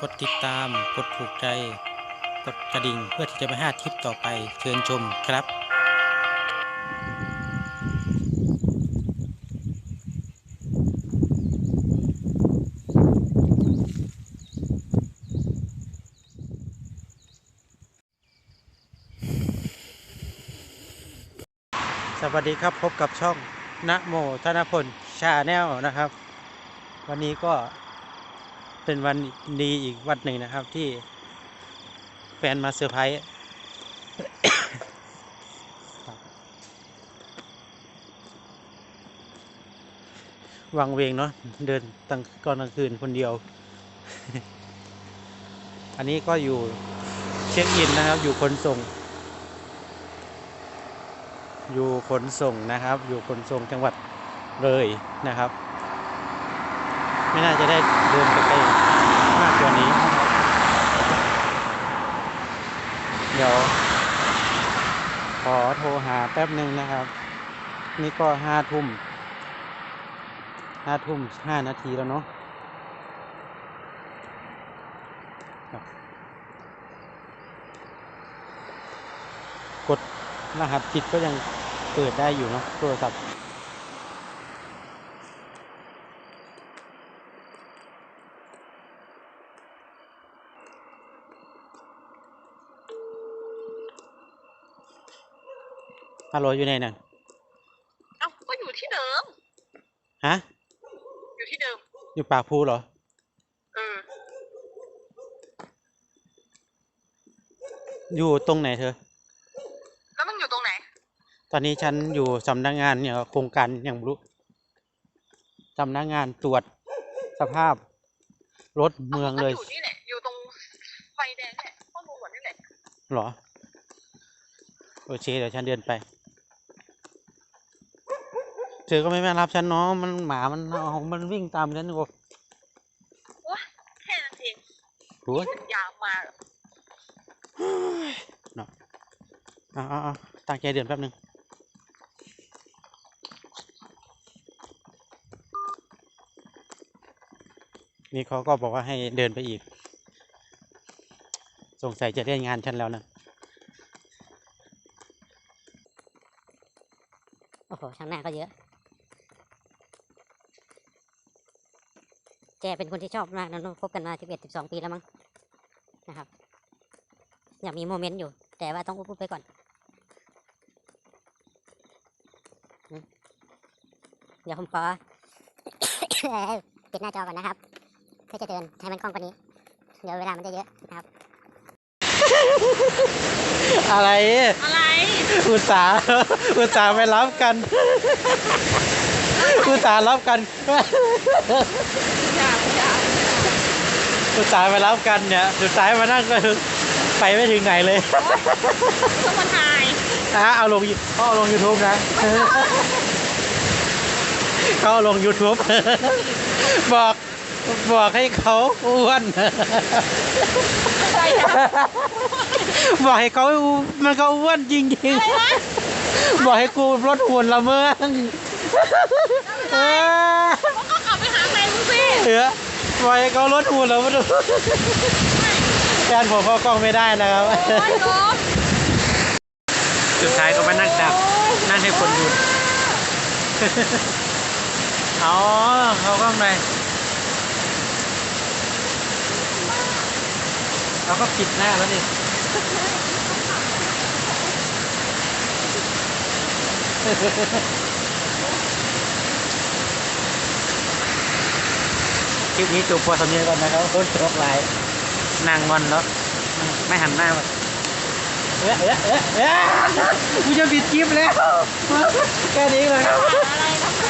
กดติดตาม กดถูกใจ กดกระดิ่งเพื่อที่จะไม่พลาดทริปต่อไป เชิญชมครับสวัสดีครับพบกับช่องนะโมธนพลชาแนลนะครับ วันนี้ก็ เป็นวันดีอีกวันหนึ่งนะครับที่แฟนมาเซอร์ไพรส์วังเวงเนาะเดินตั้งก่อนกลางคืนคนเดียว อันนี้ก็อยู่เช็คอินนะครับ อยู่ขนส่ง อยู่ขนส่งนะครับ อยู่ขนส่งจังหวัดเลยนะครับ ไม่น่าจะได้เดินไปไกล มากกว่านี้ เดี๋ยว ขอโทรหาแป๊บหนึ่งนะครับ นี่ก็ห้าทุ่มห้าทุ่มห้านาทีแล้วเนาะกดรหัสผิดก็ยังเปิดได้อยู่เนาะโทรศัพท์ ฮัลโหลอยู่ไหนนั่นเอ้าก็อยู่ที่เดิม ฮะ อยู่ที่เดิม อยู่ปากภูเหรอ เออ อยู่ตรงไหนเธอ แล้วมึงอยู่ตรงไหน ตอนนี้ฉันอยู่สำนักงานเนี่ยโครงการอย่างบรู้สำนักงานตรวจสภาพรถเมืองเลยก็อยู่นี่แหละ อยู่ตรงไฟแดงเนี่ยข้อมูลนี่แหละ เหรอ โอเคเดี๋ยวฉันเดินไป เธอก็ไม่มารับฉันเนาะมันหมามันเอามันวิ่งตามฉันอยู่ว้าแค่นั้นเองโอ้ยสัญญามาเหรอเนาะเอาเอาเอาตั้งใจเดินแป๊บหนึงนี่เขาก็บอกว่าให้เดินไปอีก สงสัยจะได้งานฉันแล้วนะโอ้โหช่างหน้าก็เยอะ แกเป็นคนที่ชอบมากนะเนอะคบกันมาสิบเอ็ดสิบสองปีแล้วมั้งนะครับ อยากมีโมเมนต์อยู่ แต่ว่าต้องอุบๆไปก่อนอืมเดี๋ยวผมขอปิดหน้าจอก่อนนะครับเพื่อจะเดินให้มันคล่องกว่านี้ เดี๋ยวเวลามันจะเยอะนะครับ อะไร อะไร อุตส่าห์อุตส่าห์ไปรับกัน อุตส่าห์รับกันอย่าอย่าอุตส่าห์ไปรับกันเนี่ย สุดท้ายมานั่งก็ไปไม่ถึงไหนเลยต้องมาถ่ายนะเอาลงเขาเอาลง YouTube นะเขาเอาลง YouTube บอกบอกให้เขาอ้วนอะไรนะบอกให้เขามันก็อ้วนจริงๆ บอกให้กูลดหุ่นละเมือง เออก็ขับไปหาใครมึงสิเออบอกให้เขาลดหุ่นละเมืองแฟนผมเข้ากล้องไม่ได้นะครับ โอ้ยโดมสุดท้ายก็มานั่งดักนั่งให้คนดู อ๋อเขาก็ไงเราก็ปิดหน้าแล้วนี่ คลิปนี้จบพอสำเนียงก่อนนะครับคนตกหลายนางงอนแล้วไม่หันหน้ามาเอ๊ะเอ๊ะเอ๊ะเอ๊ะกูจะปิดคลิปแล้วแค่นี้เลยครับอะไรทำไม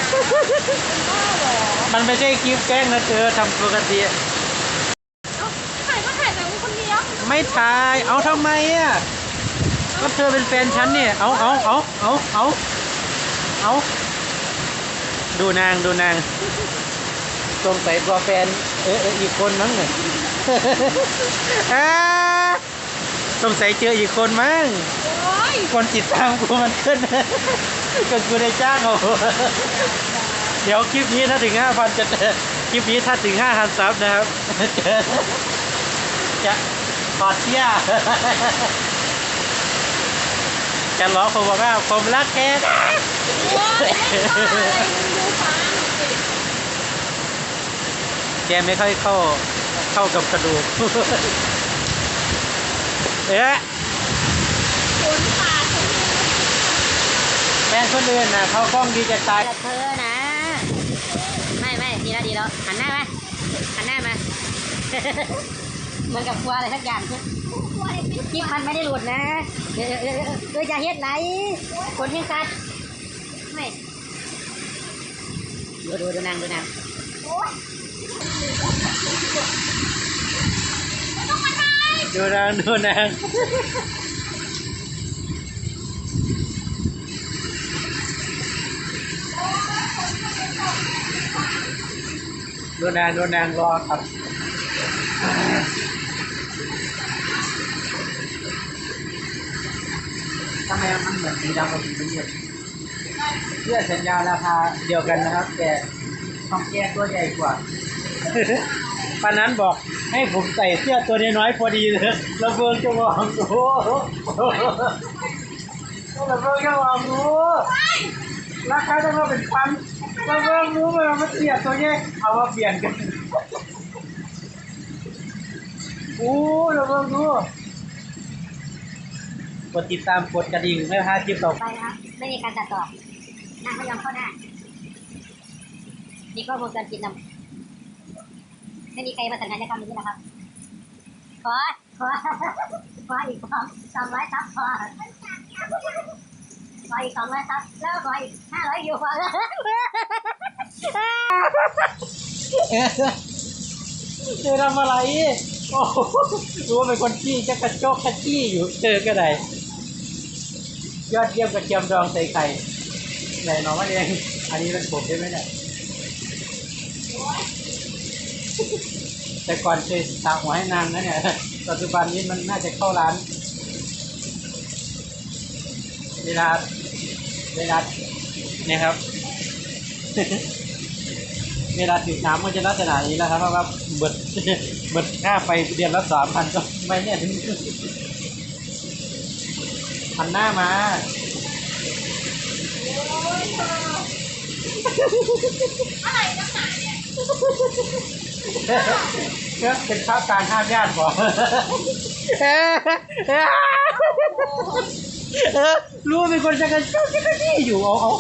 บ้าเหรอมันไม่ใช่คลิปแกล้งนะเธอทำปกติเอ้าถ่ายก็ถ่ายแต่มึงคนเดียวไม่ถ่ายเอาทำไมอะก็เธอเป็นแฟนฉันเนี่ยเอาเอาเอาเอาเอาเอาดูนางดูนาง สงสัยตัวแฟน เออเอออีกคนมั้งเนี่ยอ่าสงสัยเจออีกคนมั้งโอ้ยคนติดตามกูมันขึ้นก็กูได้จ้างเอาเดี๋ยวคลิปนี้ถ้าถึงห้าพันจะคลิปนี้ถ้าถึงห้าพันซับนะครับเจอจะถอดเสื้อจะล้อผมบอกว่าผมรักแกนะ แกไม่ค่อยเข้าเข้ากับกระดูก เอ๊ะแฟนคนอื่นนะเขากล้องดีจะตายแต่เธอนะ ไม่ไม่ดีแล้วดีแล้วหันหน้ามาหันหน้ามาเหมือนกับกลัวอะไรสักอย่างคลิปมันไม่ได้หลุดนะเออเออเออเอออย่าเฮ็ดไหนคนยังกัดไม่ดูดูดูนางดูนาง ดูนางดูนางดูนางดูนางรอครับทำไมมันเหมือนสีดำกับสีน้ำเงินเสื้อแขนยาราคาเดียวกันนะครับ แต่ของแก้ตัวใหญ่กว่า ปานั้นบอกให้ผมใส่เสื้อตัวน้อยๆพอดีเลยระเบิงจะมองดูระเบิงจะมองดูราคาต้องมาเป็นพันระเบิงรู้ไหมว่ามันเสียตัวใหญ่เอามาเปลี่ยนกันโอ้ระเบิงดูกดติดตามกดกระดิ่งไม่พลาดคลิปต่อไปนะครับไม่มีการตัดต่อหน้าไม่ยอมเข้าหน้ามีกล้องวงจรปิดนำ ไม่มีใครมาสัญญาณกรรมนี้นะครับขอขอขออีกสองสองร้อยซับพอขออีกสองร้อยซับแล้วขออีกห้าร้อยวิวพอแล้วเธอทำอะไรโอ้รู้ว่าเป็นคนขี้จะกระโจกกระจี้อยู่เจอก็ได้ยอดเยี่ยมกระเทียมดองใส่ไข่ไหนน้องว่าเองอันนี้เป็นผมใช่ไหมเนี่ย แต่ก่อนเคยตากหัวให้นางนะเนี่ยปัจจุบันนี้มันน่าจะเข้าร้าน เวลาเวลาเนี่ยครับ เวลาถึงน้ำมันจะลักษณะนี้แล้วครับ เพราะว่าเบิดเบิดค่าไฟเดือนละสามพันก็ไม่เนี่ยหันหน้ามาอะไรนักหนาเนี่ย เป็นข้าวการห้ามญาติบอกรู้ว่าเป็นคนจะกันเจ้าจะกันที่อยู่เอาเอา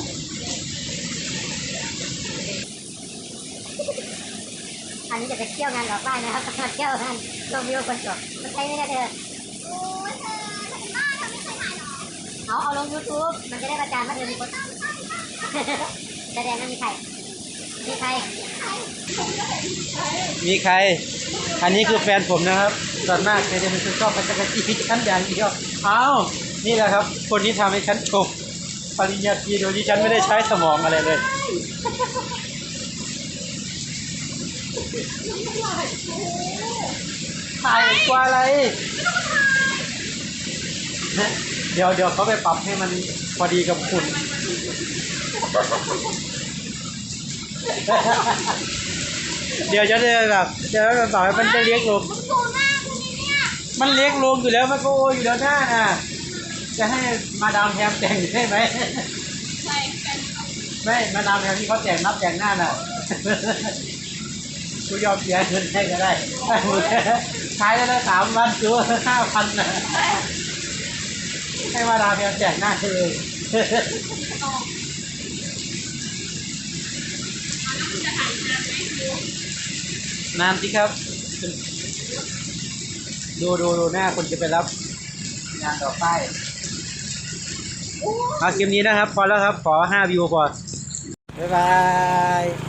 อันนี้จะไปเที่ยวงานหลอกบ้านนะครับมาเที่ยวงานลงวิวคนจบมันใช้ไม่ได้เธอโอ้ยเธอบ้าเธอไม่เคยถ่ายหรอเอาเอาลง YouTube มันจะได้ประจานว่าเธอมีคนแสดงว่ามีใคร มีใคร มีใคร อันนี้คือแฟนผมนะครับส่วนมากจะเป็นคนชอบพัชกจีฉันอย่างเดียวอ้าวนี่แหละครับ คนที่ทำให้ฉันจบปริญญาตรีโดยที่ฉันไม่ได้ใช้สมองอะไรเลยถ่ายกว่าอะไร เดี๋ยวเดี๋ยวเขาไปปรับให้มันพอดีกับคุณ เดี๋ยวจะได้แบบเดี๋ยวจะต่อให้มันจะเลี้ยงลงมึงดูหน้ากูนี่เนี่ยมันเลี้ยงลงอยู่แล้วมันก็โออยู่แล้วหน้าน่ะจะให้มาดามแพมแต่งใช่ไหมใช่กันไม่มาดามแพมที่เขาแต่งนับแต่งหน้าน่ะกูยอมเสียเงินให้ก็ได้ขายได้แล้วสามวันซื้อห้าพันน่ะให้มาดามแพมแต่งหน้าเลย นานสิครับ ดูดูดูหน้าคนจะไปรับ งานต่อไปเอาคลิปนี้นะครับ พอแล้วครับ ขอห้าวิวพอบ๊ายบาย